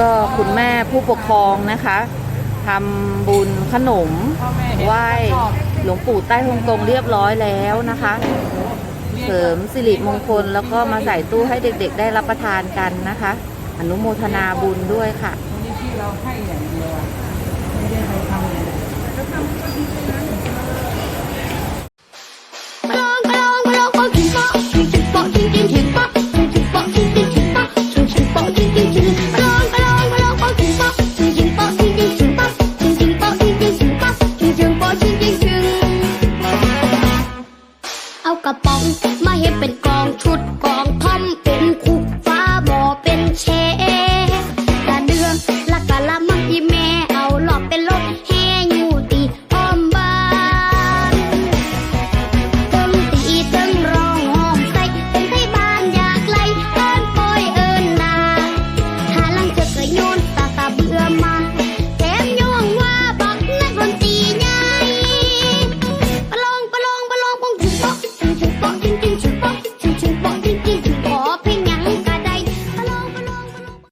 ก็คุณแม่ผู้ปกครองนะคะทำบุญขนมไหว้หลวงปู่ใต้ฮงกงเรียบร้อยแล้วนะคะ เสริมสิริมงคลแล้วก็มาใส่ตู้ให้เด็กๆ ได้รับประทานกันนะคะ อนุโมทนาบุญด้วยค่ะเราให้อย่างเดียวไม่ได้ไปทำอย่างอื่นกรองกรองกรองคนกินข้าว Pocahontas.